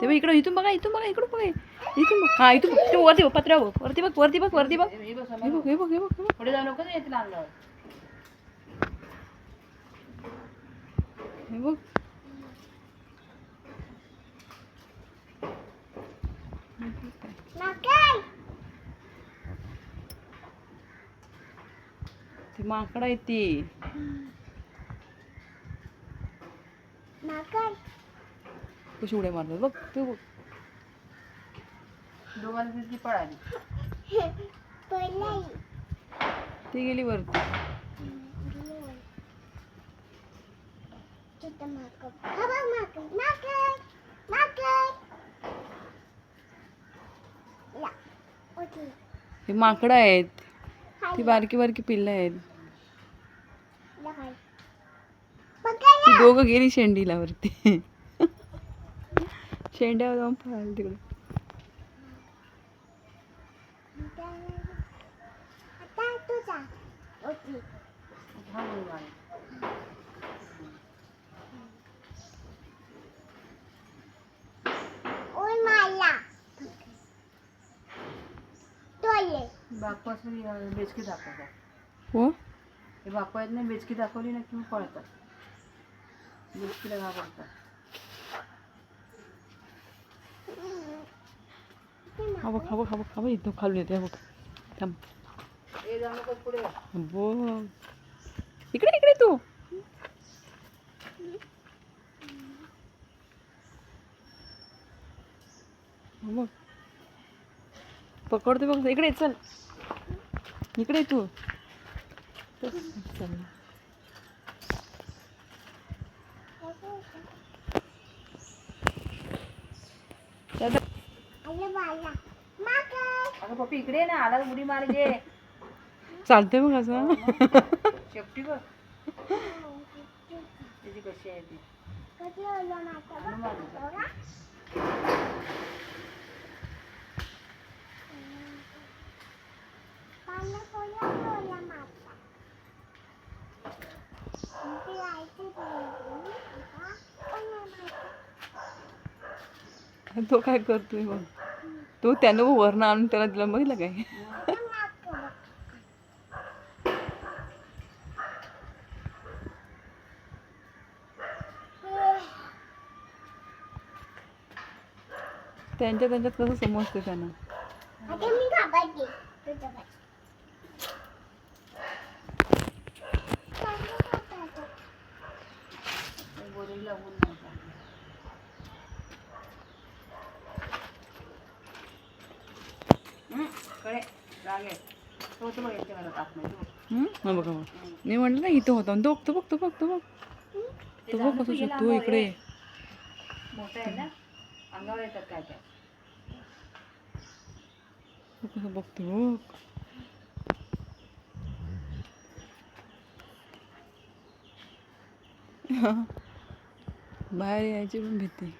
ते बघ इकडं इथून बघा इथून बघा इकडून बघा. इथून बघ. हा इथून बघ. वरती बघ पत्र्या बघ. वरती बघ वरती बघ वरती बघ. हे बघ हे बघ हे बघ हे पुढे जाऊ नको ते तुला अंगावर हे बघ. ते माकड आहे ती. कशी उड्या मारतात बघ तू बघ. दोघांना तिथली पळाली. ती गेली वरती. हे माकडं आहेत. ती बारकी बारकी पिल्लं आहेत. ती दोघं गेली शेंडीला वरती. शेंड्यावर जाऊन पळाली तिकडे अं, बेचकी दाखवतात हो हे बापा बेचकी दाखवली ना किंवा पळतात बेचकीला घाबरतात हा बघ हा बघ हा बघ हा बघ इथं खालून येते हा बघ थांब बघ इकडे इकडे तू हा बघ पकडते बघ इकडे चल इकडे तू चल दादा पप्पी इकडे ना आला उडी मार घे चालते मग असं. शेपटी बघ. त्याची कशी आहे ती. तो काय करतोय मग तो त्यानं वरनं आणून त्याला दिला बघितलं काय? त्यांच्या त्यांच्यात कसं समजते त्यांना? ते बोरीला लागून नाही चालत. हम्म, कडे राग आहे तो तो बघ मी म्हटलं ना इथं होता. तो बघ तो बघ. तो बघ तो बघ ते तो बघ झालं कसं गेलं तू अंगावर इकडे कसं बघतो बघ. बाहेर यायची पण भीती.